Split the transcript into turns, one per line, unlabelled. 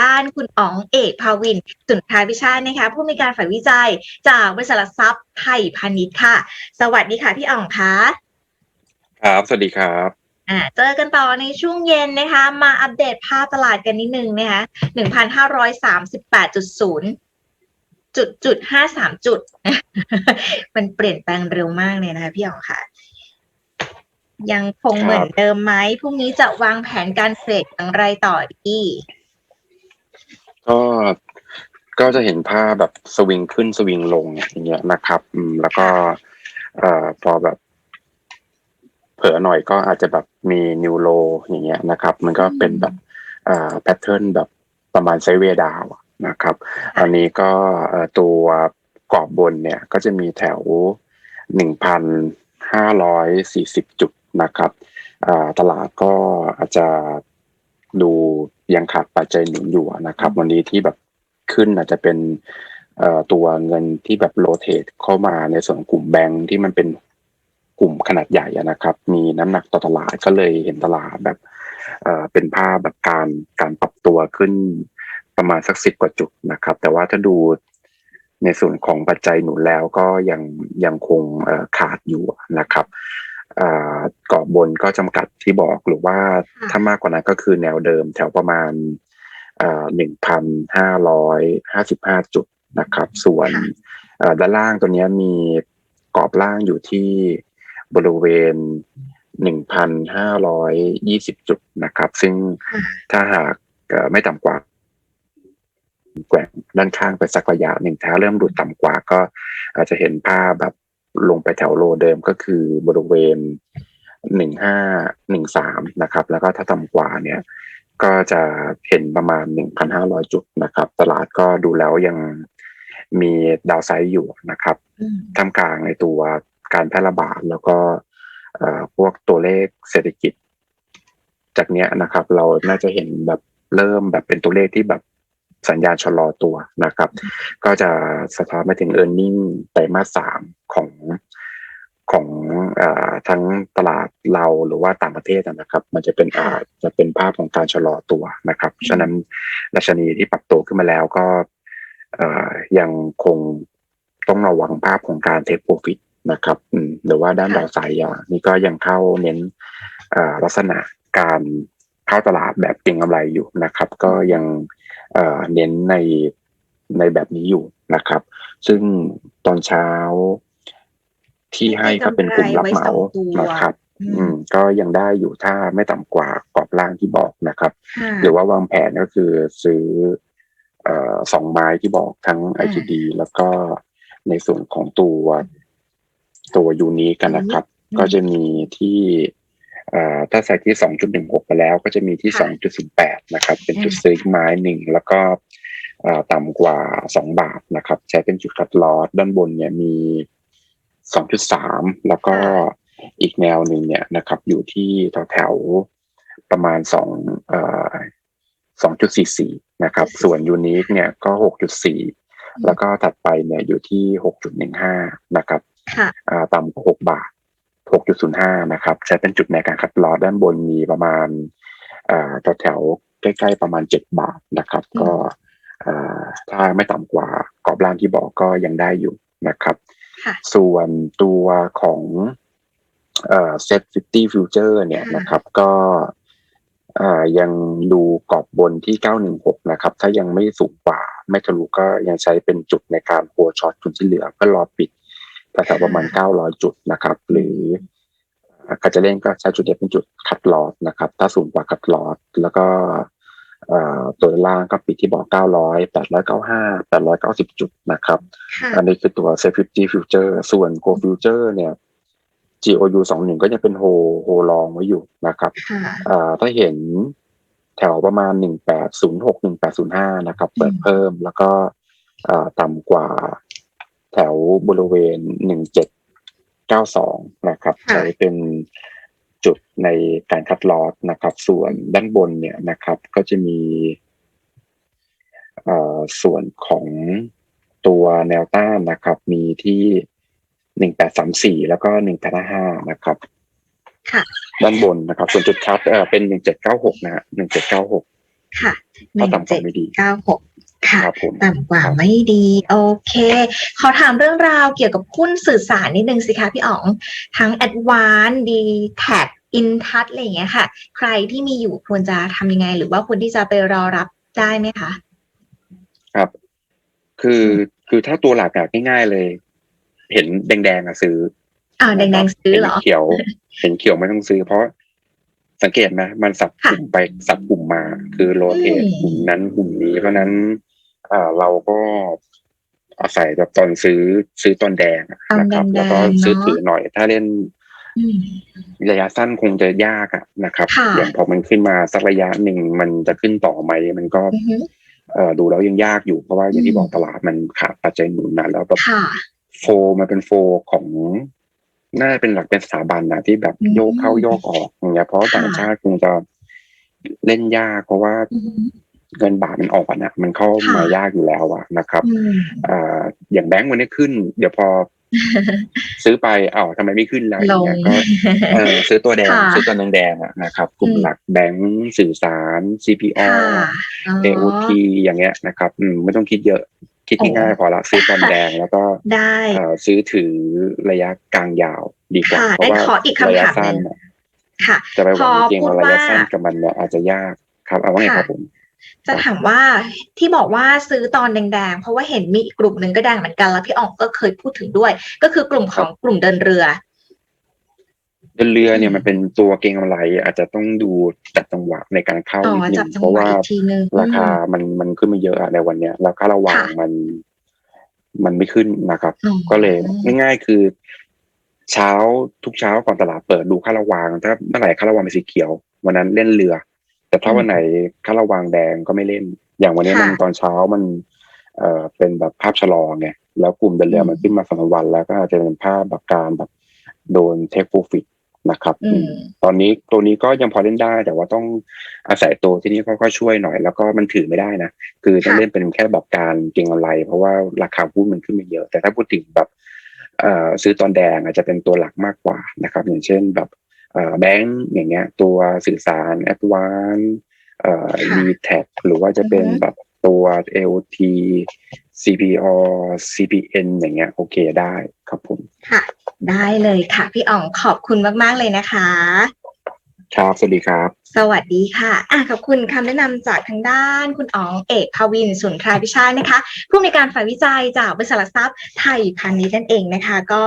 ด้านคุณอ๋องเอกภาวินสุนทราวิชาตินะคะผู้มีการฝ่ายวิจัยจากบริษัทหลักทรัพย์ไทยพาณิชย์ค่ะ สวัสดีค่ะพี่อ๋องคะ
ครับ สวัสดีครับ
อ่าเจอกันต่อในช่วงเย็นนะคะ มาอัปเดตภาพตลาดกันนิดนึงนะคะหนึ่งพันห้าร้อยสามสิบแปดจุดศูนย์จุดจุดห้าสามจุด มันเปลี่ยนแปลงเร็วมากเลยนะคะพี่อ๋องค่ะ ยังคง
ครับ
เหมือนเดิมไหมพรุ่งนี้จะวางแผนการเทรดอย่างไรต่อดี
ก็ก็จะเห็นภาพแบบสวิงขึ้นสวิงลงอย่างเงี้ยนะครับอืมแล้วก็เอ่อพอแบบเผลอหน่อยก็อาจจะแบบมีนิวโลอย่างเงี้ยนะครับ มันก็เป็นแบบเอ่อแพทเทิร์นแบบประมาณไซเวย์ดาวนะครับ อันนี้ก็ตัวกรอบบนเนี่ยก็จะมีแถวหนึ่งพันห้าร้อยสี่สิบจุดนะครับตลาดก็อาจจะดู ยังขาดปัจจัยหนุนอยู่นะครับ วันนี้ที่แบบขึ้นอาจจะเป็นตัวเงินที่แบบโรเตทเข้ามาในส่วนกลุ่มแบงค์ที่มันเป็นกลุ่มขนาดใหญ่นะครับ มีน้ำหนักต่อตลาดก็เลยเห็นตลาดแบบเป็นภาพแบบการการปรับตัวขึ้นประมาณสักสิบกว่าจุดนะครับ แต่ว่าถ้าดูในส่วนของปัจจัยหนุนแล้วก็ยังยังคงขาดอยู่นะครับ กรอบบนก็จำกัดที่บอกหรือว่า
ค่ะ
ถ้ามากกว่านั้นก็คือแนวเดิมแถวประมาณหนึ่งพันห้าร้อยห้าสิบห้าจุดนะครับ ส่วน
ค่ะ
เอ่อด้านล่างตัวเนี้ยมีกรอบล่างอยู่ที่บริเวณหนึ่งพันห้าร้อยยี่สิบจุดนะครับ ซึ่ง
ค่ะ
ถ้าหากเอ่อไม่ต่ำกว่าแกว่งด้านข้างไปสักระยะหนึ่งถ้าเริ่มดูดต่ำกว่าก็อาจจะเห็นภาพแบบ ลงไปแถวโลเดิมก็คือบริเวณหนึ่งห้าหนึ่งสามนะครับ แล้วก็ถ้าต่ำกว่าเนี่ยก็จะเห็นประมาณหนึ่งพันห้าร้อยจุดนะครับ ตลาดก็ดูแล้วยังมีดาวไซด์อยู่นะครับ
อืม
ท่ามกลางในตัวการแพร่ระบาดแล้วก็เอ่อพวกตัวเลขเศรษฐกิจ จากเนี้ยนะครับ เราน่าจะเห็นแบบเริ่มแบบเป็นตัวเลขที่แบบสัญญาณชะลอตัวนะครับ ก็จะสะท้อนไปถึง e a r n i n g ไตรมาสสามของ ของเอ่อทั้งตลาดเราหรือว่าต่างประเทศนะครับ มันจะเป็นอ่าจะเป็นภาพของการชะลอตัวนะครับฉะนั้นดัชนีที่ปรับตัวขึ้นมาแล้วก็เอ่อยังคงต้องระวังภาพของการเทคโปรฟิตนะครับอืมหรือว่าด้าน
ค่ะ
ดาวไซด์อะนี่ก็ยังเข้าเน้นเอ่อลักษณะการเข้าตลาดแบบเก็งกำไรอยู่นะครับ ก็ยังเอ่อเน้นในในแบบนี้อยู่นะครับ ซึ่งตอนเช้า ที่ให้ก็เป็นกลุ่มรับเหมานะครับ
อื
อื
ม
มก็ยังได้อยู่ถ้าไม่ต่ำกว่ากรอบล่างที่บอกนะครับ
ค่ะ
หรือว่าวางแผนก็คือซื้อเอ่อสองไม้ที่บอกทั้ง
อ่า
IGD แล้วก็ในส่วนของตัวตัวยูนิกันนะครับ
อืม
ก็จะมีที่เอ่อถ้าใส่ที่สองจุดหนึ่งหกไปแล้ว ก็จะมีที่ส
ค่ะ
องจุดสิบแปดนะครับ เป็นจุด
อืม
ซื้ออีกไม้หนึ่งแล้วก็เอ่อต่ำกว่าสองบาทนะครับ ใช้เป็นจุดคัดลอสด้านบนเนี่ยมี สองจุดสามแล้วก็อีกแนวหนึ่งเนี่ยนะครับ อยู่ที่แถวแถวๆประมาณสองเอ่อสองจุดสี่สี่นะครับ ส่วนยูนิคเนี่ยก็หกจุดสี่แล้วก็ถัดไปเนี่ยอยู่ที่หกจุดหนึ่งห้านะครับ
ค่ะ
อ่าต่ำกว่าหกบาทหกจุดศูนย์ห้านะครับ ใช้เป็นจุดในการคัดลอสด้านบนมีประมาณอ่าแถวแถวๆใกล้ๆประมาณเจ็ดบาทนะครับ
อืม
ก็อ่าถ้าไม่ต่ำกว่ากรอบล่างที่บอกก็ยังได้อยู่นะครับ
ค่ะ
ส่วนตัวของเอ่อ Set 50 Future เนี่ย
ค่ะ
นะครับ ก็เอ่อยังดูกรอบบนที่ 916 นะครับ ถ้ายังไม่สูงกว่า ไม่ทะลุก็ยังใช้เป็นจุดในการโฮช็อตจุดที่เหลือเพื่อรอปิดแถวๆประมาณ 900 จุดนะครับ หรือใครจะเล่นก็ใช้จุดเดียวเป็นจุดคัดลอสนะครับ ถ้าสูงกว่าคัดลอสแล้วก็เอ่อ ตัวล่างก็ปิดที่บอก 900 895 890 จุดนะครับ
ค่ะ
อันนี้คือตัว Safety Future ส่วน Go Future เนี่ย GOU สองหนึ่งก็ยังเป็นโฮโฮลองไว้อยู่นะครับ
ค่ะ
อ่าถ้าเห็นแถวประมาณหนึ่งแปดศูนย์หกหนึ่งแปดศูนย์ห้านะครับ เปิด
อืม
เพิ่มแล้วก็อ่าต่ำกว่าแถวบริเวณหนึ่งเจ็ดเก้าสองนะครับ
ค่ะ
ใช้เป็นจุด ในการคัดลอสนะครับ ส่วนด้านบนเนี่ยนะครับ ก็จะมีเอ่อส่วนของตัวแนวต้านนะครับ มีที่หนึ่งแปดสามสี่แล้วก็หนึ่งแปดห้านะครับ
ค่ะ
ด้านบนนะครับ ส่วนจุดคัดเอ่อเป็นหนึ่งเจ็ดเก้าหกนะฮะหนึ่งเจ็ดเก้าหก
ค่ะห
ถ้า
นึ่ง
ต่ำก
เจ็
ว่า
ด
ไม่ดี
เก้าหกค่ะ
ครับผม
ต่ำกว่าไม่ดี โอเค ขอถามเรื่องราวเกี่ยวกับหุ้นสื่อสารนิดนึงสิคะพี่อ๋อง ทั้ง a d v a n c e d t a g InTouch อะไรอย่างเงี้ยค่ะ ใครที่มีอยู่ควรจะทำยังไง หรือว่าควรที่จะไปรอรับได้ไหมคะ
ครับ คือคือถ้าตัวหลักอะง่ายๆเลย เห็นแดงๆอะซื้อ
อ่าวแดงๆซื้อเหรอ
ห็นเขียว เห็นเขียวไม่ต้องซื้อ เพราะสังเกตไหมมันสับกลุ่มไปสับกลุ่มมา คือโรเทต
อืม
กลุ่มนั้นกลุ่มนี้เพราะฉะนั้นเอ่อเราก็อาศัยแบบตอนซื้อซื้อตอนแดงอะ
ตอน
นะครับ
แดงๆ
แล้วก็ซื้อ
เนอะ
ถือหน่อย ถ้าเล่น
อืม
ระยะสั้นคงจะยากอะนะครับ
ค่ะ
อย่างพอมันขึ้นมาสักระยะหนึ่งมันจะขึ้นต่อไหมมันก็
อือฮึ
เอ่อดูแล้วยังยากอยู่เพราะว่าอย่าง
อื
ที่
ม
บอกตลาดมันขาดปัจจัยหนุนนะแล้วแบบ
ค่ะ
โฟมันเป็นโฟของน่าจะเป็นหลักเป็นสถาบันนะที่แบบ
อืม
โยกเข้าโยกออกอย่างเงี้ยเพราะ
ค่ะ
ต่างชาติคงจะเล่นยากเพราะว่า
อือฮึ
เงินบาทมันออกอะนะมันเข้า
ค่ะ
มายากอยู่แล้วอะนะครับ
อืม
อ่าอย่างแบงก์วันนี้ขึ้น เดี๋ยวพอ ซื้อไปเอ้าวทำไมไม่ขึ้นแล้วอ
ล
ย่าง
ง
เงี้ยก็เออซื้อตัวแดง
ค่ะ
ซื้อตัวแดงๆอะนะครับ กลุ่ม
อืม
หลักแบงก์สื่อสาร CPO
ค่ะอ๋อ
AOT อย่างเงี้ยนะครับอืมไม่ต้องคิดเยอะคิด
โอ้
ง่ายๆพอละซื้อตอนแดงแล้วก็
ได้
เอ่อซื้อถือระยะกลางยาวดีกว่า
ค่ะ
เพราะว่า
ได้ขออีกคำ
ระยะ
ถาม
สั้น
หนึ่ง
น่ะ
ค่ะ
จะไปหวัง
พอ
จริงๆ
พูด
ว่าระยะ
ว่า
สั้นกับมันเนี่ยอาจจะยากครับเอาว่าไง
ค่ะ
ครับผม
จะถามว่าที่บอกว่าซื้อตอนแดงๆ เพราะว่าเห็นมีอีกกลุ่มหนึ่งก็แดงเหมือนกัน แล้วพี่อ๋องก็เคยพูดถึงด้วย ก็คือกลุ่มของกลุ่มเดินเรือ
เดินเรือเนี่
อื
ย
ม
มันเป็นตัวเก็งกำไร อาจจะต้องดูจัดจังหวะในการเข้า
อ๋อ
นิดนึ
จับ
ง
จัง
เพราะ
หวะ
ว่า
อีกทีนึง
ราคา
อืม
มันมันขึ้นมาเยอะอะในวันเนี้ยแล้วค่าระหว่าง
ค่ะ
มัน มันไม่ขึ้นนะครับ
อ๋อ
ก็เลยง่ายๆคือ เช้าทุกเช้าก่อนตลาดเปิดดูค่าระวางถ้าเมื่อไหร่ค่าระวางเป็นสีเขียววันนั้นเล่นเรือ แต่ถ้าวันไหนค่าระวางแดงก็ไม่เล่น อย่างวันนี้มัน
ค่ะ
ตอนเช้ามันเอ่อเป็นแบบภาพชะลอไงแล้วกลุ่มเดินเรือ
อืม
มันขึ้นมาสองสามวัน แล้วก็อาจจะเป็นภาพแบบการแบบโดนเทคโปรฟิตนะครับ
อืม
ตอนนี้ตัวนี้ก็ยังพอเล่นได้ แต่ว่าต้องอาศัยตัวที่นี่ค่อยๆช่วยหน่อย แล้วก็มันถือไม่ได้นะ คือต้อง
ค่ะ
เล่นเป็นแค่แบบการเก็งกำไร เพราะว่าราคาหุ้นมันขึ้นมาเยอะ แต่ถ้าพูดถึงแบบเอ่อซื้อตอนแดงอาจจะเป็นตัวหลักมากกว่านะครับ อย่างเช่นแบบเอ่อ แบงก์อย่างเงี้ย ตัวสื่อสารแอดวานเอ่อ
ค่ะ
d t แทหรือว่าจะเป็น
อือฮึ
แบบตัว LT CPO CPN อย่างเงี้ย โอเคได้ครับผม
ค่ะ ได้เลยค่ะ พี่อ๋องขอบคุณมาก ๆ เลยนะคะ
ครับ สวัสดีครับ
สวัสดีค่ะอะขอบคุณคำแนะนำจากทางด้านคุณอ๋องเอกภาวินสุนทราพิชาตินะคะ ผู้อำนวยการฝ่ายวิจัยจากบริษัทหลักทรัพย์ไทยพาณิชย์นั่นเองนะคะ ก็